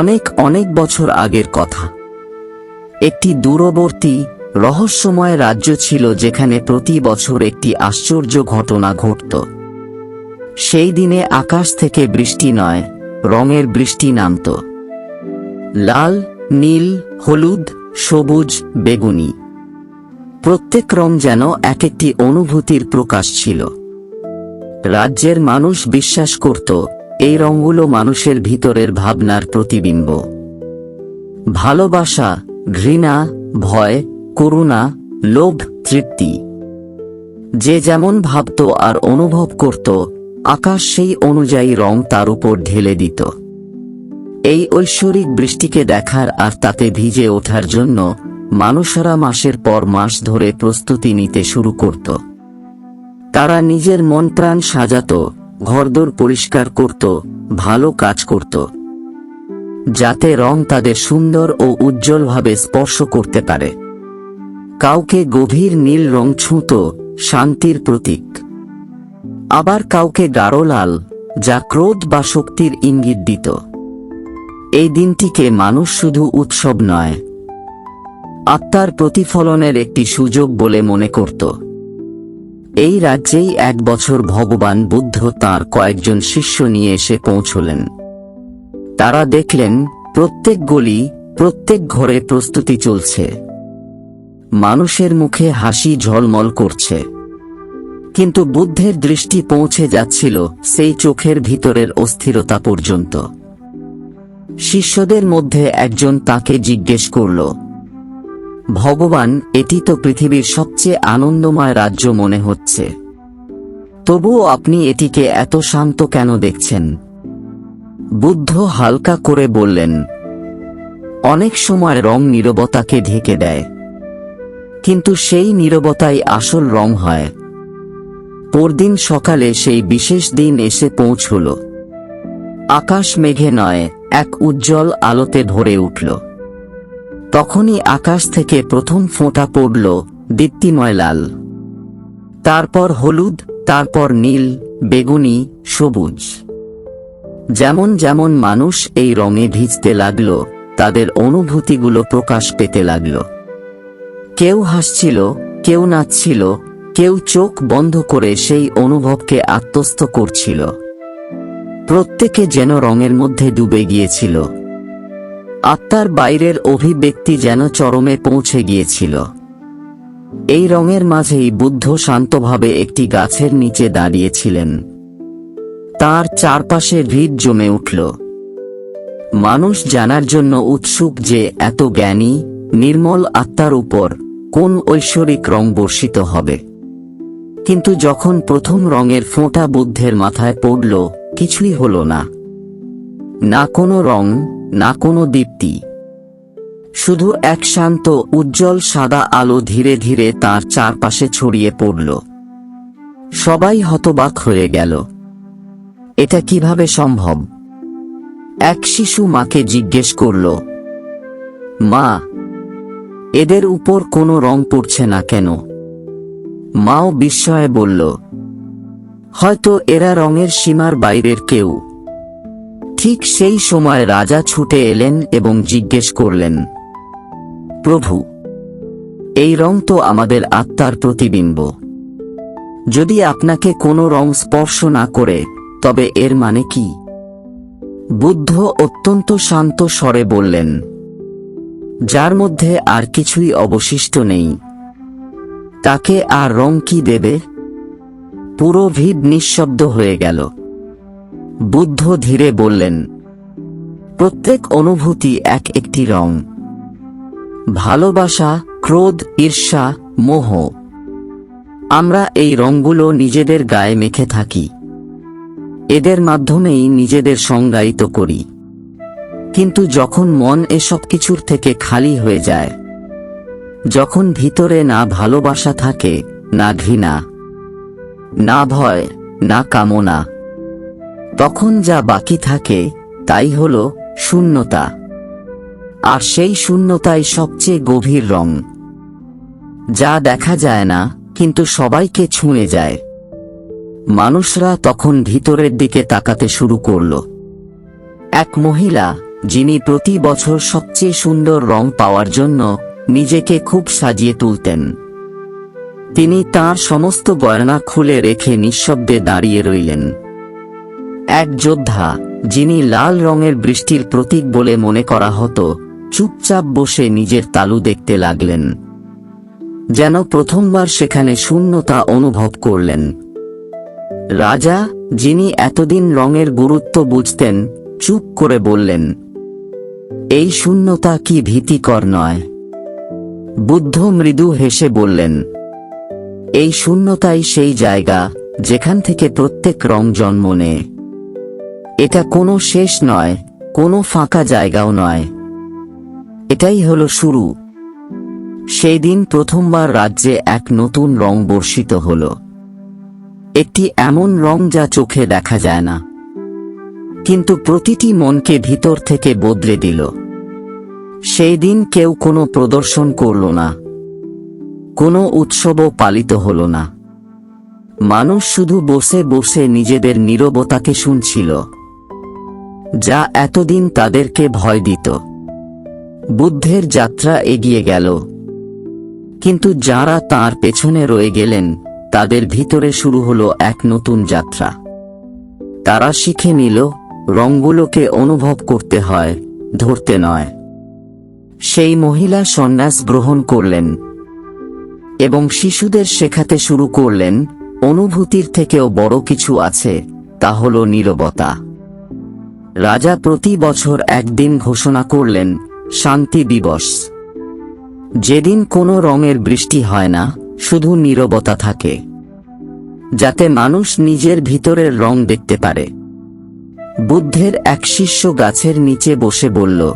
অনেক অনেক বছর আগের কথা। একটি দূরবর্তী, রহস্যময় রাজ্য ছিল যেখানে প্রতি বছর একটি আশ্চর্য ঘটনা ঘটত। সেই দিনে আকাশ থেকে বৃষ্টি নয়, রঙের বৃষ্টি নামত। লাল, নীল, হলুদ, সবুজ, বেগুনি। প্রত্যেক রং যেন এক একটি অনুভূতির প্রকাশ ছিল। রাজ্যের মানুষ বিশ্বাস করত এই রঙগুলো মানুষের ভিতরের ভাবনার প্রতিবিম্ব। ভালোবাসা, ঘৃণা, ভয়, করুণা, লোভ, তৃপ্তি। যে যেমন ভাবত আর অনুভব করত, আকাশ সেই অনুযায়ী রং তার উপর ঢেলে দিত। এই ঐশ্বরিক বৃষ্টিকে দেখার আর তাতে ভিজে ওঠার জন্য মানুষরা মাসের পর মাস ধরে প্রস্তুতি নিতে শুরু করত। তারা নিজের মন প্রাণ সাজাত ঘরদোর পরিষ্কার করত, ভালো কাজ করত। যাতে রং তাদের সুন্দর ও উজ্জ্বলভাবে স্পর্শ করতে পারে। কাউকে গভীর নীল রং ছুঁত, শান্তির প্রতীক। আবার কাউকে গাঢ় লাল যা ক্রোধ বা শক্তির ইঙ্গিত দিত। এই দিনটিকে মানুষ শুধু উৎসব নয়, আত্মার প্রতিফলনের একটি সুযোগ বলে মনে করত। এই রাজ্যেই এক বছর ভগবান বুদ্ধ তার কয়েকজন শিষ্য নিয়ে এসে পৌঁছলেন। তারা দেখলেন, প্রত্যেক গলি, প্রত্যেক ঘরে প্রস্তুতি চলছে। মানুষের মুখে হাসি ঝলমল করছে। কিন্তু বুদ্ধের দৃষ্টি পৌঁছে যাচ্ছিল সেই চোখের ভিতরের অস্থিরতা পর্যন্ত। শিষ্যদের মধ্যে একজন তাকে জিজ্ঞেস করল ভগবান, এটি তো পৃথিবীর সবচেয়ে আনন্দময় রাজ্য মনে হচ্ছে। তবুও আপনি এটিকে এত শান্ত কেন দেখছেন? বুদ্ধ হালকা করে বললেন, অনেক সময় রং নীরবতাকে ঢেকে দেয়। কিন্তু সেই নীরবতাই আসল রং হয়। পরদিন সকালে সেই বিশেষ দিন এসে পৌঁছল। আকাশ মেঘে নয়, এক উজ্জ্বল আলোতে ভরে উঠল। তখনই আকাশ থেকে প্রথম ফোঁটা পড়ল দীপ্তিময় লাল তারপর হলুদ, তারপর নীল, বেগুনি, সবুজ। যেমন যেমন মানুষ এই রঙে ভিজতে লাগল, তাদের অনুভূতিগুলো প্রকাশ পেতে লাগল। কেউ হাসছিল, কেউ নাচছিল, কেউ চোখ বন্ধ করে সেই অনুভবকে আত্মস্থ করছিল। প্রত্যেকে যেন রঙের মধ্যে ডুবে গিয়েছিল। আত্মার বাইরের অভিব্যক্তি যেন চরমে পৌঁছে গিয়েছিল। এই রঙের মাঝেই বুদ্ধ শান্তভাবে একটি গাছের নিচে দাঁড়িয়েছিলেন। তার চারপাশে ভিড় জমে উঠল। মানুষ জানার জন্য উৎসুক যে এত জ্ঞানী, নির্মল আত্মার উপর কোন ঐশ্বরিক রং বর্ষিত হবে। কিন্তু যখন প্রথম রঙের ফোঁটা বুদ্ধের মাথায় পড়ল, কিছুই হল না। না কোনো রং না কোনো দীপ্তি। শুধু এক শান্ত, উজ্জ্বল, সাদা আলো ধীরে ধীরে তার চারপাশে ছড়িয়ে পড়ল। সবাই হতবাক হয়ে গেল। এটা কীভাবে সম্ভব? এক শিশু মাকে জিজ্ঞেস করল, মা, এদের উপর কোনো রং পড়ছে না কেন? মাও বিস্ময়ে বলল, হয়তো এরা রঙের সীমার বাইরের কেউ। ঠিক সেই সময় রাজা ছুটে এলেন এবং জিজ্ঞেস করলেন, প্রভু, এই রং তো আমাদের আত্মার প্রতিবিম্ব। যদি আপনাকে কোনো রং স্পর্শ না করে, তবে এর মানে কি? বুদ্ধ অত্যন্ত শান্ত স্বরে বললেন, যার মধ্যে আর কিছুই অবশিষ্ট নেই। তাকে আর রং কি দেবে? পুরো ভিড় নিঃশব্দ হয়ে গেল। বুদ্ধ ধীরে বললেন, প্রত্যেক অনুভূতি এক একটি রং। ভালোবাসা, ক্রোধ, ঈর্ষা, মোহ। আমরা এই রঙগুলো নিজেদের গায়ে মেখে থাকি। এদের মাধ্যমেই নিজেদের সংজ্ঞায়িত করি। কিন্তু যখন মন এসব কিছুর থেকে খালি হয়ে যায়, যখন ভিতরে না ভালোবাসা থাকে, না ঘৃণা, না ভয়, না কামনা তখন যা বাকি থাকে, তাই হল শূন্যতা। আর সেই শূন্যতাই সবচেয়ে গভীর রং। যা দেখা যায় না, কিন্তু সবাইকে ছুঁয়ে যায়। মানুষরা তখন ভিতরের দিকে তাকাতে শুরু করল। এক মহিলা, যিনি প্রতি বছর সবচেয়ে সুন্দর রং পাওয়ার জন্য নিজেকে খুব সাজিয়ে তুলতেন। তিনি তার সমস্ত গয়না খুলে রেখে নিঃশব্দে দাঁড়িয়ে রইলেন। এক যোদ্ধা, যিনি লাল রঙের বৃষ্টির প্রতীক বলে মনে করা হতো, চুপচাপ বসে নিজের তালু দেখতে লাগলেন। যেন প্রথমবার সেখানে শূন্যতা অনুভব করলেন। রাজা, যিনি এতদিন রঙের গুরুত্ব বুঝতেন, চুপ করে বললেন, এই শূন্যতা কি ভীতিকর নয়? বুদ্ধ মৃদু হেসে বললেন, এই শূন্যতাই সেই জায়গা, যেখান থেকে প্রত্যেক রং জন্ম নেয়। এটা কোনো শেষ নয়, কোনো ফাঁকা জায়গাও নয়। এটাই হলো শুরু। সেই দিন প্রথমবার রাজ্যে এক নতুন রং বর্ষিত হল। একটি এমন রং যা চোখে দেখা যায় না। কিন্তু প্রতিটি মনকে ভিতর থেকে বদলে দিল। সেই দিন কেউ কোনো প্রদর্শন করল না। কোনো উৎসবও পালিত হল না। মানুষ শুধু বসে বসে নিজেদের নীরবতাকে শুনছিল। যা এতদিন তাদেরকে ভয় দিত। বুদ্ধের যাত্রা এগিয়ে গেল। কিন্তু যারা তার পেছনে রয়ে গেলেন, তাদের ভিতরে শুরু হলো এক নতুন যাত্রা। তারা শিখে নিল রঙগুলোকে অনুভব করতে হয়, ধরতে নয়। সেই মহিলা সন্ন্যাস গ্রহণ করলেন এবং শিশুদের শেখাতে শুরু করলেন, অনুভূতির থেকেও বড় কিছু আছে, তা হল নীরবতা। রাজা প্রতি বছর একদিন ঘোষণা করলেন, শান্তি দিবস। যেদিন কোনো রঙের বৃষ্টি হয় না, শুধু নীরবতা থাকে। যাতে মানুষ নিজের ভিতরের রং দেখতে পারে। বুদ্ধের এক শিষ্য গাছের নিচে বসে বলল,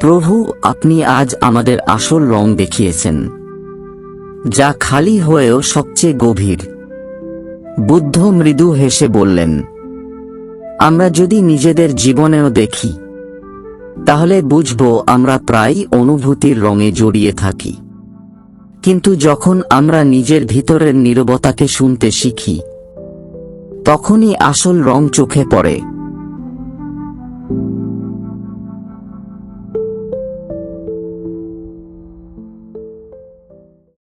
প্রভু, আপনি আজ আমাদের আসল রং দেখিয়েছেন, যা খালি হয়েও সবচেয়ে গভীর। বুদ্ধ মৃদু হেসে বললেন আমরা যদি নিজেদের জীবনেও দেখি, তাহলে বুঝব আমরা প্রায় অনুভূতির রঙে জড়িয়ে থাকি। কিন্তু যখন আমরা নিজের ভিতরের নীরবতাকে শুনতে শিখি, তখনই আসল রং চোখে পড়ে।